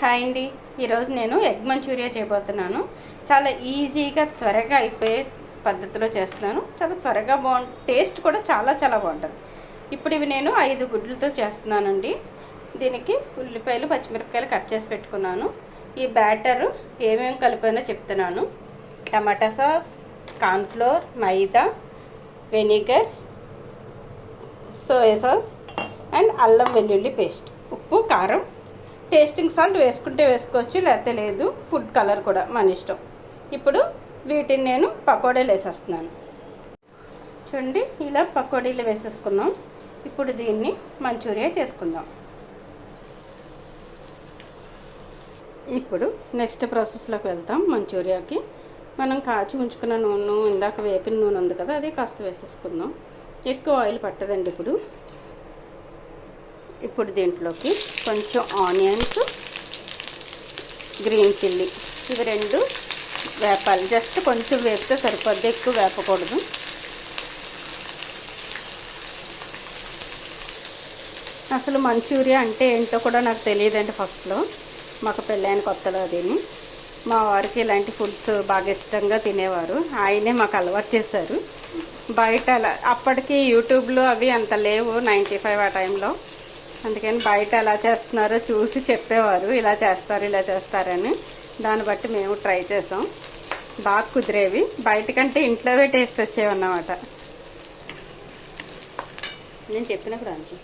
Hi అండి. ఈరోజు నేను ఎగ్ మంచూరియా చేయబోతున్నాను. చాలా ఈజీగా త్వరగా అయిపోయే పద్ధతిలో చేస్తున్నాను. చాలా త్వరగా బాగుంటుంది టేస్ట్ కూడా చాలా చాలా బాగుంటుంది. ఇప్పుడు ఇవి నేను ఐదు గుడ్లతో చేస్తున్నానండి. దీనికి ఉల్లిపాయలు పచ్చిమిరపకాయలు కట్ చేసి పెట్టుకున్నాను. ఈ బ్యాటర్ ఏమేమి కలిపానో చెప్తున్నాను. Tomato sauce cornflour maida vinegar soya sauce and అల్లం వెల్లుల్లి పేస్ట్. ఉప్పు కారం టేస్టింగ్ సాల్ట్ వేసుకుంటే వేసుకోవచ్చు లేకపోతే లేదు. ఫుడ్ కలర్ కూడా మన ఇష్టం. ఇప్పుడు వీటిని నేను పకోడీలు వేసేస్తున్నాను. చూడండి ఇలా పకోడీలు వేసేసుకున్నాం ఇప్పుడు దీన్ని మంచూరియా చేసుకుందాం. ఇప్పుడు నెక్స్ట్ ప్రాసెస్లోకి వెళ్తాం మంచూరియాకి. మనం కాచి ఉంచుకున్న నూనె ఇందాక వేపిన నూనె ఉంది కదా అది కాస్త వేసేసుకుందాం. ఎక్కువ ఆయిల్ పట్టదండి ఇప్పుడు. ఇప్పుడు దీంట్లోకి కొంచెం ఆనియన్స్ గ్రీన్ చిల్లీ ఇవి రెండు వేపాలి. జస్ట్ కొంచెం వేపితే సరిపోద్ది ఎక్కువ వేపకూడదు. అసలు మంచూరియా అంటే ఏంటో కూడా నాకు తెలియదండి ఫస్ట్లో. మాకు పెళ్ళైన కొత్తలో అదేని. మా వారికి ఇలాంటి ఫుడ్స్ బాగా ఇష్టంగా తినేవారు. ఆయనే మాకు అలవాటు చేశారు. బయట అలా అప్పటికి యూట్యూబ్లో అవి అంత లేవు నైంటీ ఫైవ్ ఆ టైంలో. అందుకని బయట ఎలా చేస్తున్నారో చూసి చెప్పేవారు ఇలా చేస్తారు ఇలా చేస్తారని. దాన్ని బట్టి మేము ట్రై చేసాం. బాగా కుదిరేవి. బయట కంటే ఇంట్లోవే టేస్ట్ వచ్చేవి అన్నమాట నేను చెప్పిన బ్రాంచ్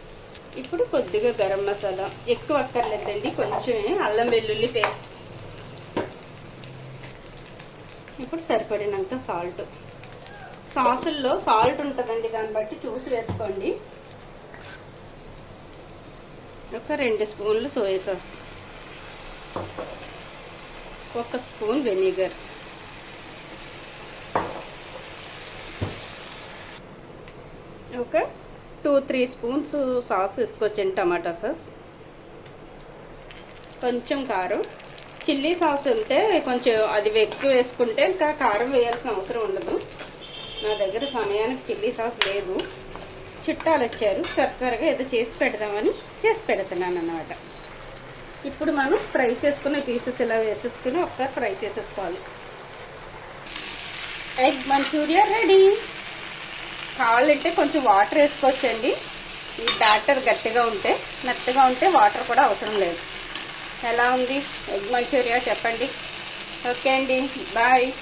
ఇప్పుడు కొద్దిగా గరం మసాలా. ఎక్కువ అక్కర్లేదండి. కొంచెమే అల్లం వెల్లుల్లి పేస్ట్. ఇప్పుడు సరిపడినంత సాల్ట్. సాసుల్లో సాల్ట్ ఉంటుందండి. దాన్ని బట్టి చూసి వేసుకోండి. ఒక రెండు స్పూన్లు సోయా సాస్. ఒక స్పూన్ వెనిగర్. ఒక టూ త్రీ స్పూన్స్ సాస్ వేసుకోవచ్చండి టమాటా సాస్. కొంచెం కారం. చిల్లీ సాస్ ఉంటే కొంచెం అది ఎక్కువ వేసుకుంటే ఇంకా కారం వేయాల్సిన అవసరం ఉండదు. నా దగ్గర సమయానికి చిల్లీ సాస్ లేదు. చుట్టాలు వచ్చారు త్వర త్వరగా ఏదో చేసి పెడదామని చేసి పెడుతున్నాను అన్నమాట ఇప్పుడు మనం ఫ్రై చేసుకున్న పీసెస్ ఇలా వేసేసుకుని ఒకసారి ఫ్రై చేసేసుకోవాలి. Egg manchuria ready. కావాలంటే కొంచెం వాటర్ వేసుకోవచ్చండి. ఈ బ్యాటర్ గట్టిగా ఉంటే మెత్తగా ఉంటే వాటర్ కూడా అవసరం లేదు. ఎలా ఉంది? ఎగ్ మంచూరియా చెప్పండి. ఓకే అండి. బాయ్.